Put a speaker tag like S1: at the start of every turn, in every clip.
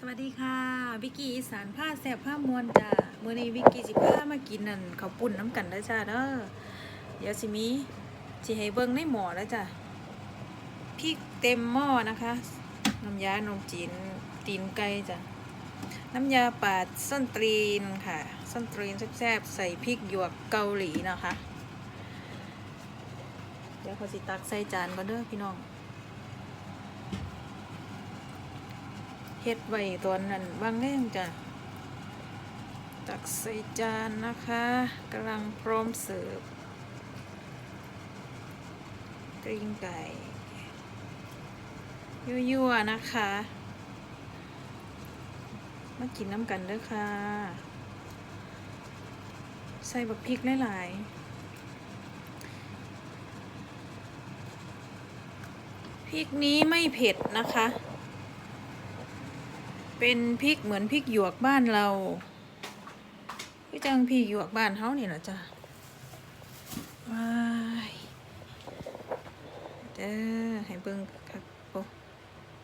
S1: สวัสดีค่ะ วิกกี้อีสานผ้าแสบผ้ามวนจ้าเมื่อนี้วิกกี้สิผ้ามากินนั่นเขาปุ้นน้ำกันได้อจ้าเด้อเดี๋ยวสิมีสิให้เบิ่งในหม้อแล้วจ้ะพริกเต็มหม้อนะคะน้ำยานมจีนตีนไก่จ้ะน้ำยาปาดส้นตรีนค่ะ ส้นตรีนแซ่บๆใส่พริกหยวกเกาหลีนะคะ เดี๋ยวขาสิตักใส่จานก่อนเด้อพี่น้อง เฮ็ดไว้ตอนนั้นบางแรงจ้ะตักใส่จานนะคะกำลังพร้อมเสิร์ฟกริงไก่ยั่วๆนะคะ มากินน้ำกันเด้อค่ะ ใส่บักพริกหลายๆพริกนี้ไม่เผ็ดนะคะ เป็นพริกเหมือนพริกหยวกบ้านเราพี่จังพริกหยวกบ้านเขานี่แหละจ้ะว้ายเด้อให้เบิ่งคักโอ้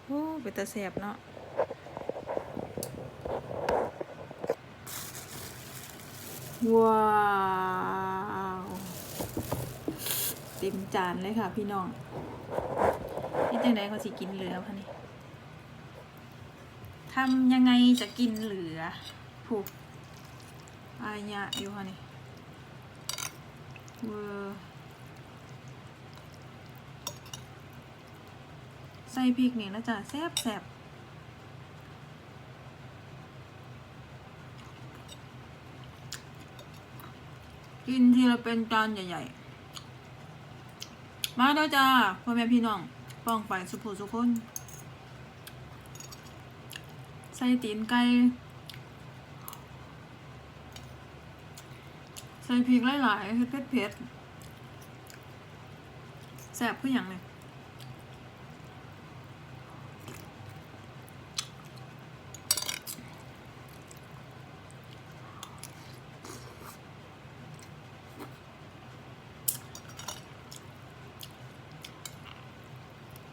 S1: โอ้เป็นตาแสบเนาะว้าวเต็มจานเลยค่ะพี่น้องพี่จังไดเขาสิกินเหลือคะนี่ ทำยังไงจะกินเหลือผูกอายะอยู่ค่ะนี่เวอร์ใส่พริกนี่นะจ๊ะแซ่บแซ่บกินทีละเป็นจานใหญ่ๆ มาแล้วจ้าพ่อแม่พี่น้องป้องไปสุภูสุคน ส่ตีนไก่ใส่พริกหลายๆเผ็ดเผ็ดๆแซ่บคืออย่างเลย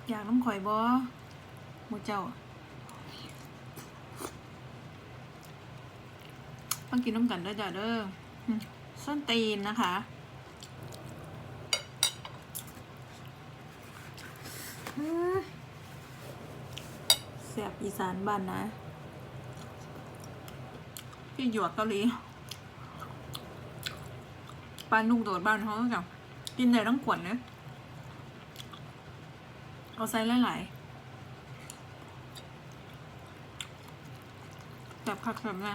S1: อยากน้ำข่อยบอหมูเจ้า ต้องกินน้ำกันด้วยจ้ะเด้ออืมส้นตีนนะคะเอ้ยบอีสานบ้านนะพี่หยวกเกาหลีปลานุ่งโดดบ้านเขาจ้ะกินได้ทั้งขวดเลยเอาใส่หลายๆแบบคักแบบนะ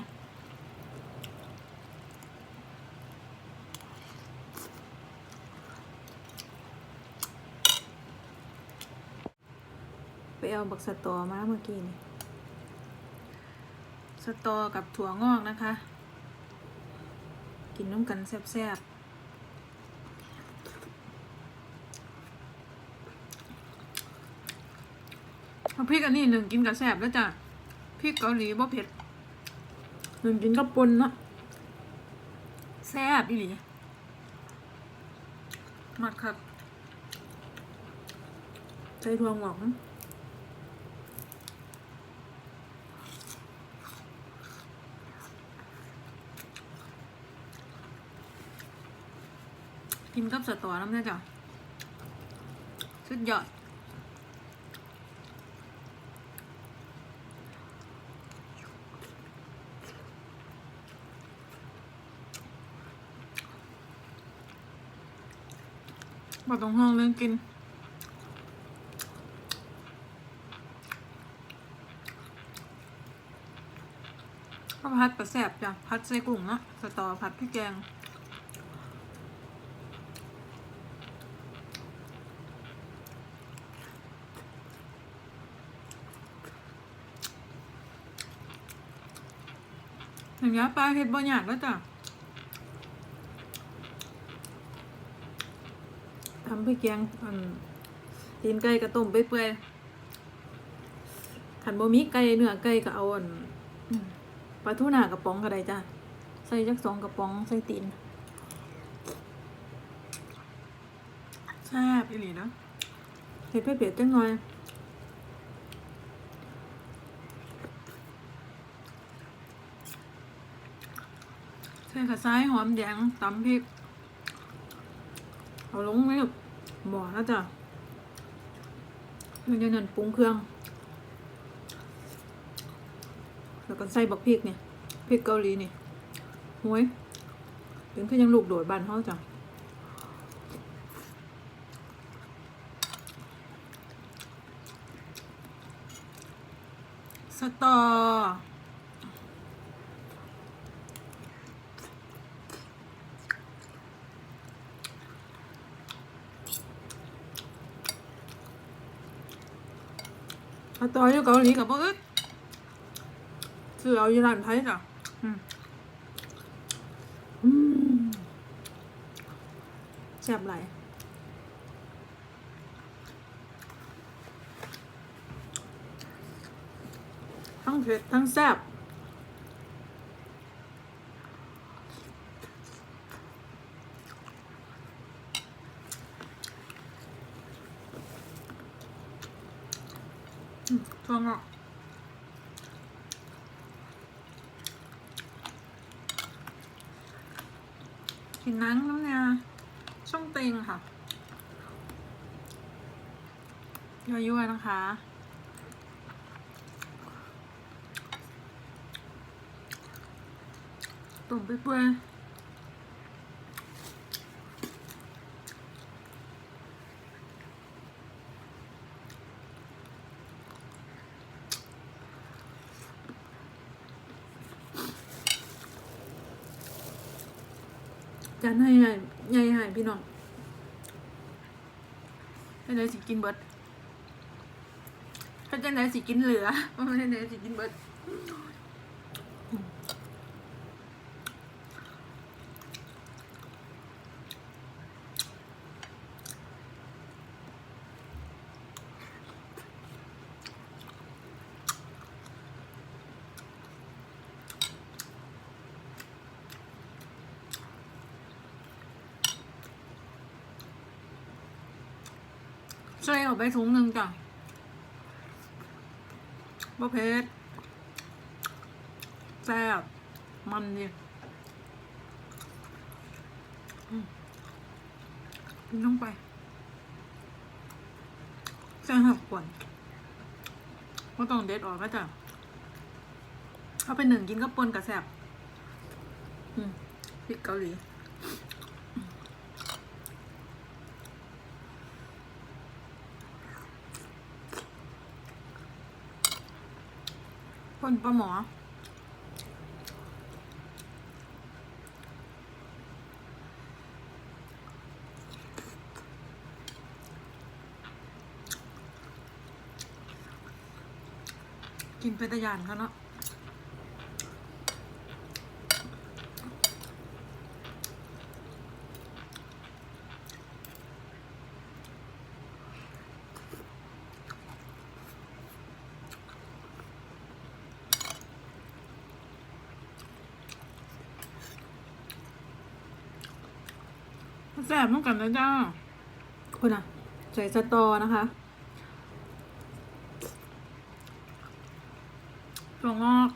S1: ไปเอาบักสตอมาเมื่อกี้นี่สตอกับถั่วงอกนะคะ กินน้ำกันแซ่บๆเอาพริกอันนี้หนึ่งกินกับแซ่บแล้วจ้ะพริกเกาหลีบ่เผ็ดหนึ่งกินกับปนเนาะแซ่บอีหลีมากครับใส่ถั่วงอก กินกับสตอน้ำเนี่ยจ้ะสุดยอดมาตรงห้องเรื่องกินข้าวผัดกระแสบจ้ะ ผัดใส่กุ้งเนาะสตอผัดพริกแกง อย่างเงี้ยปลาเห็ดบะหยาดแล้วจ้ะทำพริกแกงอันตีนไก่กระต้มไปเปื่อยๆขันบะมีไก่เนื้อไก่ก็เอาอันอืมปลาทูน่ากระป๋องก็ได้จ้ะ ใส่จักสองกระป๋องใส่ตีนแซ่บอีหลีเนาะเผ็ดเผ็ดๆจังหน่อย ใส่กระซ้ายหอมแดงตำพริก เอาลงไว้หม้อแล้วจ้ะมันจะนั่นปรุงเครื่อง แล้วก็ใส่บักพริกเนี่ยพริกเกาหลีนี่หวยเป็นคือยังลูกโดดบานเขาจ้ะสตอ สตออยู่เกาหลีกับพวกอึดซื้อเอาอยู่ร้านไทยจ้ะอืมอืมแซ่บหลายทั้งเผ็ดทั้งแซ่บ อืมทองอะกินนังน้ำเนี่ยช่องเต็งค่ะยั่วๆนะคะตุ่มเปื่อย จานให้ใหญ่ใหญ่ให้พี่น้องให้ไหนสิกินเบิดถ้าจังไหนสิกินเหลือเพราะไม่ให้ไหนสิกินเบิด ใส่ออกไปถุงหนึ่งจ้ะบ่เผ็ดแซ่บมันดีกินลงไปแซ่บกว่าก็ต้องเด็ดออกก็จ้ะเอาไปหนึ่งกินก็ปนกับแซ่บอืมพริกเกาหลี คนปลาหมอ กินเป็นตะยานเขาเนาะ แซ่บเหมือนกันนะจ้าคุณอะใส่สตอนะคะตัวงอก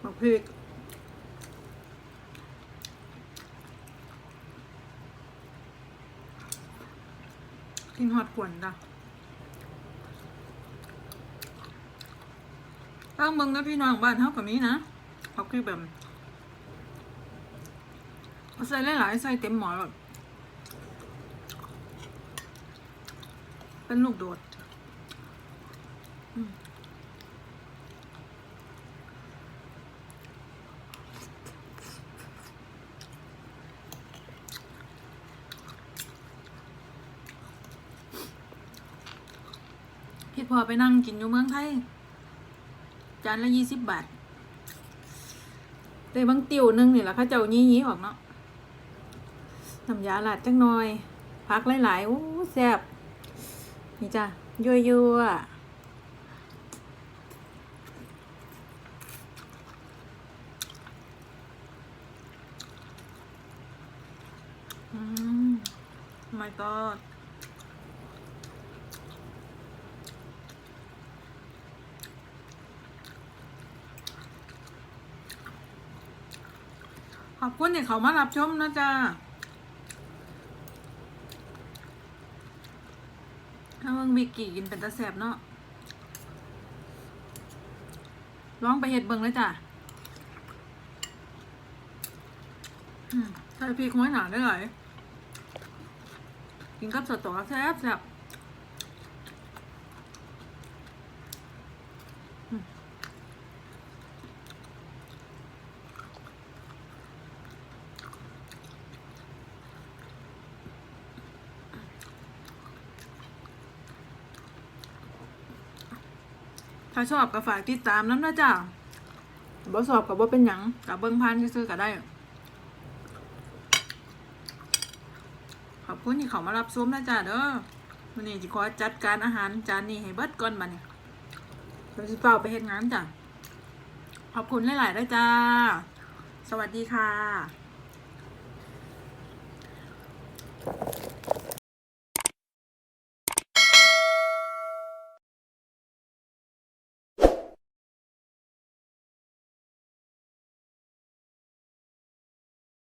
S1: ผักพริกกินหอดขวนจ้ะตั้งเมืองนะพี่น้องบ้านเท่ากับนี้นะผักพริกแบบ ใส่หลายๆใส่เต็มหมอแบบเป็นลูกโดดพี่พอไปนั่งกินอยู่เมืองไทย จานละยี่สิบบาท แต่บางติวนึงนี่แหละข้าเจ้ายี่ยี่ออกเนาะ น้ำยาหลาดจังหน่อย พักหลายๆโอ้แซ่บนี่จ้ะยั่วยั่วอืม my god ขอบคุณที่เขามารับชมนะจ๊ะถ้าเบิ่งวิ กี่กินเป็นตะแสบเนาะลองไปเห็ดเบิงเลยจ้ะใส่พริกน้อยหนาได้เลยกินกับสตอแซ่บแซ่บ ถ้าชอบก็ฝากติดตามน้ำนะจ๊ะบ่สอบกับบ่เป็นหยังกับเบิ่งพันซื้อก็ได้ ขอบคุณที่เขามารับซุ้มนะจ๊ะเด้อวันนี้จะขอจัดการอาหารจานนี้ให้เบิดก่อนมาเนี่ยเราจะเป่าไปเฮ็ดงานจ้ะขอบคุณหลายๆด้วยจ้า สวัสดีค่ะ